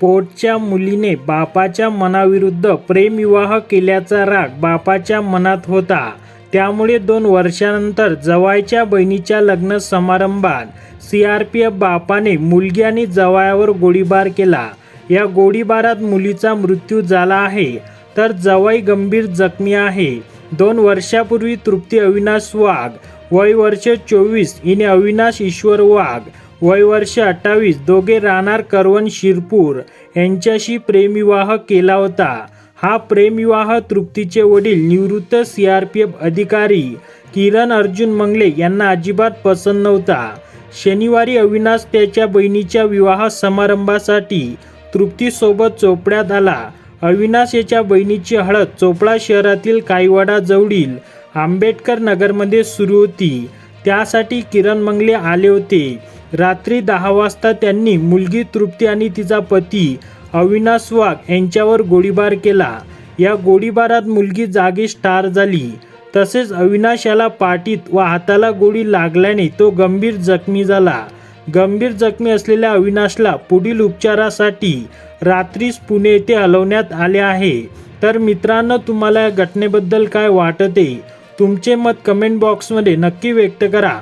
पोटच्या मुलीने बापाच्या मनाविरुद्ध प्रेमविवाह केल्याचा राग बापाच्या मनात होता. त्यामुळे दोन वर्षानंतर जवायच्या बहिणीच्या लग्न समारंभात सी आर पी एफ बापाने मुलगी आणि जवायावर गोळीबार केला. या गोळीबारात मुलीचा मृत्यू झाला आहे. तर जवाई गंभीर जखमी आहे. दोन वर्षापूर्वी तृप्ती अविनाश वाघ वय वर्ष चोवीस हिने अविनाश ईश्वर वाघ वय वर्ष अठ्ठावीस. दोघे राहणार करवण शिरपूर. यांच्याशी प्रेमविवाह केला होता. हा प्रेमविवाह तृप्तीचे वडील निवृत्त सी आर पी एफ अधिकारी किरण अर्जुन मंगले यांना अजिबात पसंत नव्हता. शनिवारी अविनाश त्याच्या बहिणीच्या विवाह समारंभासाठी तृप्तीसोबत चोपड्यात आला. अविनाश याच्या बहिणीची हळद चोपडा शहरातील काईवाडा जवळील आंबेडकर नगरमध्ये सुरू होती. त्यासाठी किरण मंगले आले होते. रात्री दहा वाजता त्यांनी मुलगी तृप्ती आणि तिचा पती अविनाश वाघ यांच्यावर गोळीबार केला. या गोळीबारात मुलगी जागीच ठार झाली. तसेच अविनाश याला पाठीत व हाताला गोळी लागल्याने तो गंभीर जखमी झाला. गंभीर जखमी असलेल्या अविनाशला पुढील उपचारासाठी रात्रीच पुणे येथे हलवण्यात आले आहे. तर मित्रांनो तुम्हाला या घटनेबद्दल काय वाटते? तुमचे मत कमेंट बॉक्समध्ये नक्की व्यक्त करा.